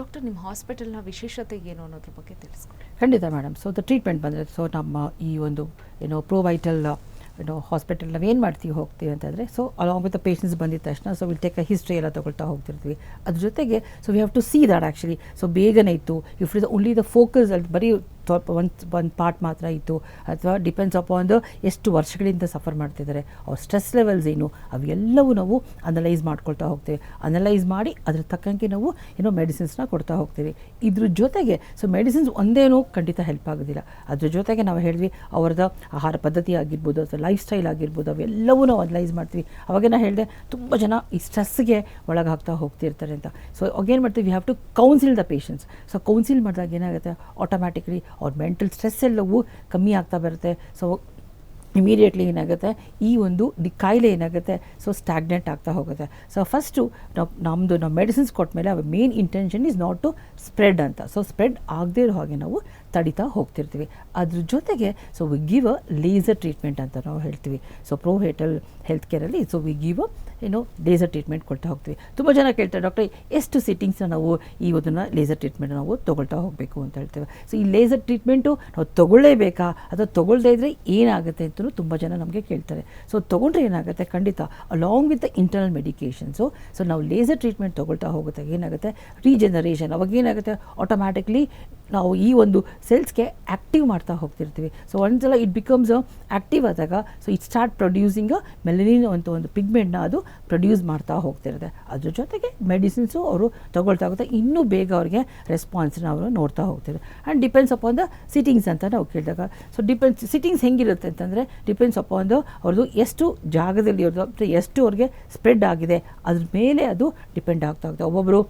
Doctor, ನಿಮ್ಮ ಹಾಸ್ಪಿಟಲ್ನ ವಿಶೇಷತೆ ಏನು ಅನ್ನೋದ್ರ ಬಗ್ಗೆ ತಿಳಿಸ್ಕೊಡಿ. ಖಂಡಿತ ಮೇಡಮ್. ಸೊ ದ ಟ್ರೀಟ್ಮೆಂಟ್ ಬಂದರೆ ಸೊ ನಮ್ಮ ಈ ಒಂದು ಏನೋ ಪ್ರೊವೈಟಲ್ ಏನೋ ಹಾಸ್ಪಿಟಲ್ ನಾವು ಏನು ಮಾಡ್ತೀವಿ, ಹೋಗ್ತೀವಿ ಅಂತಂದರೆ so along with the patients ಬಂದಿದ ತಕ್ಷಣ so will take a history ಎಲ್ಲ ತೊಗೊಳ್ತಾ ಹೋಗ್ತಿರ್ತೀವಿ. ಅದ್ರ ಜೊತೆಗೆ so we have to see that actually so ಬೇಗನೆ ಇತ್ತು. If is only the focus ಅಲ್ಲಿ ಬರೀ ಸ್ವಲ್ಪ ಒಂದು ಒಂದು ಪಾರ್ಟ್ ಮಾತ್ರ ಇತ್ತು ಅಥವಾ ಡಿಪೆಂಡ್ಸ್ ಅಪಾನ್ ದ ಎಷ್ಟು ವರ್ಷಗಳಿಂದ ಸಫರ್ ಮಾಡ್ತಿದ್ದಾರೆ, ಅವ್ರ ಸ್ಟ್ರೆಸ್ ಲೆವೆಲ್ಸ್ ಏನು, ಅವೆಲ್ಲವೂ ನಾವು ಅನಲೈಸ್ ಮಾಡ್ಕೊಳ್ತಾ ಹೋಗ್ತೀವಿ. ಅನಲೈಸ್ ಮಾಡಿ ಅದ್ರ ತಕ್ಕಂಗೆ ನಾವು ಏನೋ ಮೆಡಿಸಿನ್ಸ್ನ ಕೊಡ್ತಾ ಹೋಗ್ತೀವಿ. ಇದ್ರ ಜೊತೆಗೆ ಸೊ ಮೆಡಿಸಿನ್ಸ್ ಒಂದೇನೂ ಖಂಡಿತ ಹೆಲ್ಪ್ ಆಗೋದಿಲ್ಲ. ಅದ್ರ ಜೊತೆಗೆ ನಾವು ಹೇಳಿದ್ವಿ ಅವ್ರದ್ದು ಆಹಾರ ಪದ್ಧತಿ ಆಗಿರ್ಬೋದು, ಅಥವಾ ಲೈಫ್ ಸ್ಟೈಲ್ ಆಗಿರ್ಬೋದು, ಅವೆಲ್ಲವೂ ನಾವು ಅನಲೈಸ್ ಮಾಡ್ತೀವಿ. ಅವಾಗ ನಾ ಹೇಳಿದೆ, ತುಂಬ ಜನ ಈ ಸ್ಟ್ರೆಸ್ಗೆ ಒಳಗಾಗ್ತಾ ಹೋಗ್ತಿರ್ತಾರೆ ಅಂತ. ಸೊ ಅವಾಗೇನು ಮಾಡ್ತೀವಿ we have to counsel the patients so counsel ಮಾಡಿದಾಗ ಏನಾಗುತ್ತೆ? ಆಟೋಮ್ಯಾಟಿಕ್ಲಿ ಅವ್ರ ಮೆಂಟಲ್ ಸ್ಟ್ರೆಸ್ ಎಲ್ಲವೂ ಕಮ್ಮಿ ಆಗ್ತಾ ಬರುತ್ತೆ. ಸೊ ಇಮಿಡಿಯೇಟ್ಲಿ ಏನಾಗುತ್ತೆ? ಈ ಒಂದು ದಿ ಕಾಯಿಲೆ ಏನಾಗುತ್ತೆ? ಸೊ ಸ್ಟ್ಯಾಗ್ನೆಂಟ್ ಆಗ್ತಾ ಹೋಗುತ್ತೆ. ಸೊ ಫಸ್ಟು ನಾವು ನಮ್ಮದು ನಾವು ಮೆಡಿಸಿನ್ಸ್ ಕೊಟ್ಮೇಲೆ ಅವ್ರ main intention is not to spread ಅಂತ. ಸೊ ಸ್ಪ್ರೆಡ್ ಆಗದೇ ಇರೋ ಹಾಗೆ ನಾವು ತಡಿತಾ ಹೋಗ್ತಿರ್ತೀವಿ. ಅದ್ರ ಜೊತೆಗೆ so we give a laser treatment ಅಂತ ನಾವು ಹೇಳ್ತೀವಿ. ಸೊ ಪ್ರೋ ಹೇಟಲ್ ಹೆಲ್ತ್ ಕೇರಲ್ಲಿ ಸೊ ವಿ ಗಿವ್ ಅ ಏನು ಲೇಸರ್ ಟ್ರೀಟ್ಮೆಂಟ್ ಕೊಡ್ತಾ ಹೋಗ್ತೀವಿ. ತುಂಬ ಜನ ಕೇಳ್ತಾರೆ, ಡಾಕ್ಟರ್, ಎಷ್ಟು ಸಿಟ್ಟಿಂಗ್ಸ್ನ ನಾವು ಈ ಅದನ್ನು ಲೇಸರ್ ಟ್ರೀಟ್ಮೆಂಟ್ ನಾವು ತೊಗೊಳ್ತಾ ಹೋಗಬೇಕು? ಅಂತ ಹೇಳ್ತೇವೆ. ಸೊ ಈ ಲೇಸರ್ ಟ್ರೀಟ್ಮೆಂಟು ನಾವು ತೊಗೊಳ್ಳೇಬೇಕಾ? ಅಥವಾ ತೊಗೊಳ್ದೇ ಇದ್ದರೆ ಏನಾಗುತ್ತೆ ಅಂತಲೂ ತುಂಬ ಜನ ನಮಗೆ ಕೇಳ್ತಾರೆ. ಸೊ ತೊಗೊಂಡ್ರೆ ಏನಾಗುತ್ತೆ? ಖಂಡಿತ along with the internal medications so ನಾವು ಲೇಸರ್ ಟ್ರೀಟ್ಮೆಂಟ್ ತೊಗೊಳ್ತಾ ಹೋಗುತ್ತೆ ಏನಾಗುತ್ತೆ? ರೀಜನರೇಷನ್ ಅವಾಗ ಏನಾಗುತ್ತೆ? ಆಟೋಮ್ಯಾಟಿಕ್ಲಿ ನಾವು ಈ ಒಂದು ಸೆಲ್ಸ್ಗೆ ಆ್ಯಕ್ಟಿವ್ ಮಾಡ್ತಾ ಹೋಗ್ತಿರ್ತೀವಿ. ಸೊ ಒಂದ್ಸಲ ಇಟ್ ಬಿಕಮ್ಸ್ ಆ್ಯಕ್ಟಿವ್ ಆದಾಗ so it start producing melanin ಅಂತ ಒಂದು ಪಿಗ್ಮೆಂಟ್ನ ಅದು ಪ್ರೊಡ್ಯೂಸ್ ಮಾಡ್ತಾ ಹೋಗ್ತಿರುತ್ತೆ. ಅದ್ರ ಜೊತೆಗೆ ಮೆಡಿಸಿನ್ಸು ಅವರು ತಗೊಳ್ತಾ ಹೋಗ್ತಾ ಇನ್ನೂ ಬೇಗ ಅವ್ರಿಗೆ ರೆಸ್ಪಾನ್ಸ್ನ ಅವರು ನೋಡ್ತಾ ಹೋಗ್ತಾರೆ and depends upon the sittings ಅಂತ ನಾವು ಕೇಳಿದಾಗ ಸೊ ಡಿಪೆಂಡ್ಸ್ ಸಿಟಿಂಗ್ಸ್ ಹೆಂಗಿರುತ್ತೆ ಅಂತಂದರೆ ಡಿಪೆಂಡ್ಸ್ ಅಪಾನ್ ದ ಅವ್ರದ್ದು ಎಷ್ಟು ಜಾಗದಲ್ಲಿ ಅವ್ರದ್ದು ಎಷ್ಟು ಅವ್ರಿಗೆ ಸ್ಪ್ರೆಡ್ ಆಗಿದೆ, ಅದ್ರ ಮೇಲೆ ಅದು ಡಿಪೆಂಡ್ ಆಗ್ತಾ ಹೋಗುತ್ತೆ. ಒಬ್ಬೊಬ್ಬರು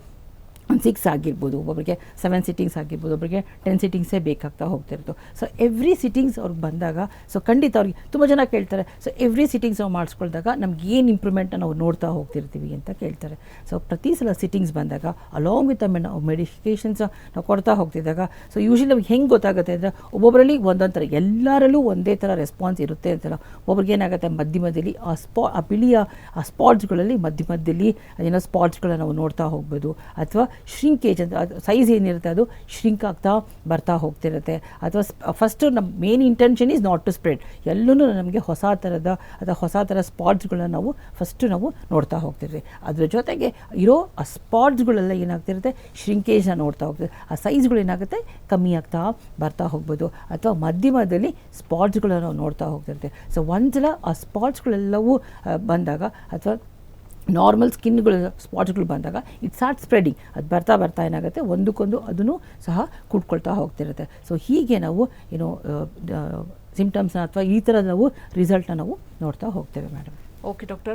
ಸಿಕ್ಸ್ ಆಗಿರ್ಬೋದು ಒಬ್ಬೊಬ್ಬರಿಗೆ ಸೆವೆನ್ ಸಿಟ್ಟಿಂಗ್ಸ್ ಆಗಿರ್ಬೋದು ಒಬ್ಬರಿಗೆ ಟೆನ್ ಸಿಟ್ಟಿಂಗ್ಸೇ ಬೇಕಾಗ್ತಾ ಹೋಗ್ತಿರ್ತು ಸೊ ಎವ್ರಿ ಸಿಟ್ಟಿಂಗ್ಸ್ ಅವ್ರಿಗೆ ಬಂದಾಗ ಸೊ ಖಂಡಿತ ಅವ್ರಿಗೆ ತುಂಬ ಜನ ಕೇಳ್ತಾರೆ ಸೊ ಎವ್ರಿ ಸಿಟ್ಟಿಂಗ್ಸ್ ನಾವು ಮಾಡಿಸ್ಕೊಳ್ದಾಗ ನಮ್ಗೆ ಏನು ಇಂಪ್ರೂವ್ಮೆಂಟ್ನ ನಾವು ನೋಡ್ತಾ ಹೋಗ್ತಿರ್ತೀವಿ ಅಂತ ಕೇಳ್ತಾರೆ. ಸೊ ಪ್ರತಿ ಸಲ ಸಿಟ್ಟಿಂಗ್ಸ್ ಬಂದಾಗ ಅಲಾಂಗ್ ವಿತ್ ನಾವು ಮೆಡಿಕೇಷನ್ಸ್ ನಾವು ಕೊಡ್ತಾ ಹೋಗ್ತಿದ್ದಾಗ ಸೊ ಯೂಶ್ವಲಿ ನಮ್ಗೆ ಹೆಂಗೆ ಗೊತ್ತಾಗುತ್ತೆ ಅಂದರೆ ಒಬ್ಬೊಬ್ಬರಲ್ಲಿ ಒಂದೊಂದು ಥರ ಎಲ್ಲರಲ್ಲೂ ಒಂದೇ ಥರ ರೆಸ್ಪಾನ್ಸ್ ಇರುತ್ತೆ ಅಂತಲ್ಲ. ಒಬ್ರಿಗೆ ಏನಾಗುತ್ತೆ, ಮಧ್ಯ ಮಧ್ಯದಲ್ಲಿ ಆ ಸ್ಪಾ, ಆ ಬಿಳಿಯ, ಆ ಸ್ಪಾಟ್ಸ್ಗಳಲ್ಲಿ ಮಧ್ಯ ಮಧ್ಯದಲ್ಲಿ ಏನೋ ಸ್ಪಾಟ್ಸ್ಗಳನ್ನ ನಾವು ನೋಡ್ತಾ ಹೋಗ್ಬೋದು. ಅಥವಾ ಶ್ರಿಂಕೇಜ್ ಅಂತ ಅದು ಸೈಜ್ ಏನಿರುತ್ತೆ ಅದು ಶ್ರಿಂಕ್ ಆಗ್ತಾ ಬರ್ತಾ ಹೋಗ್ತಿರುತ್ತೆ. ಅಥವಾ ಫಸ್ಟು ನಮ್ಮ main intention is not to spread ಎಲ್ಲೂ ನಮಗೆ ಹೊಸ ಥರದ ಅಥವಾ ಹೊಸ ಥರ ಸ್ಪಾಟ್ಸ್ಗಳನ್ನ ನಾವು ಫಸ್ಟು ನಾವು ನೋಡ್ತಾ ಹೋಗ್ತಿರ್ತೀವಿ ಅದ್ರ ಜೊತೆಗೆ ಇರೋ ಆ ಸ್ಪಾಟ್ಸ್ಗಳೆಲ್ಲ ಏನಾಗ್ತಿರುತ್ತೆ? ಶ್ರಿಂಕೇಜ್ನ ನೋಡ್ತಾ ಹೋಗ್ತೀವಿ ಆ ಸೈಜ್ಗಳು ಏನಾಗುತ್ತೆ? ಕಮ್ಮಿ ಆಗ್ತಾ ಬರ್ತಾ ಹೋಗ್ಬೋದು. ಅಥವಾ ಮಧ್ಯಮದಲ್ಲಿ ಸ್ಪಾಟ್ಸ್ಗಳನ್ನು ನಾವು ನೋಡ್ತಾ ಹೋಗ್ತಿರ್ತೀವಿ. ಸೊ ಒಂದ್ಸಲ ಆ ಸ್ಪಾಟ್ಸ್ಗಳೆಲ್ಲವೂ ಬಂದಾಗ ಅಥವಾ ನಾರ್ಮಲ್ ಸ್ಕಿನ್ಗಳು ಸ್ಪಾಟ್ಗಳು ಬಂದಾಗ ಇಟ್ ಸ್ಟಾರ್ಟ್ ಸ್ಪ್ರೆಡಿಂಗ್ ಅದು ಬರ್ತಾ ಬರ್ತಾ ಏನಾಗುತ್ತೆ? ಒಂದಕ್ಕೊಂದು ಅದನ್ನು ಸಹ ಕೂಡ್ಕೊಳ್ತಾ ಹೋಗ್ತಿರುತ್ತೆ. ಸೊ ಹೀಗೆ ನಾವು ಏನು ಸಿಂಪ್ಟಮ್ಸ್ನ ಅಥವಾ ಈ ಥರ ನಾವು ರಿಸಲ್ಟ್ನ ನಾವು ನೋಡ್ತಾ ಹೋಗ್ತೇವೆ ಮೇಡಮ್ ಓಕೆ ಡಾಕ್ಟರ್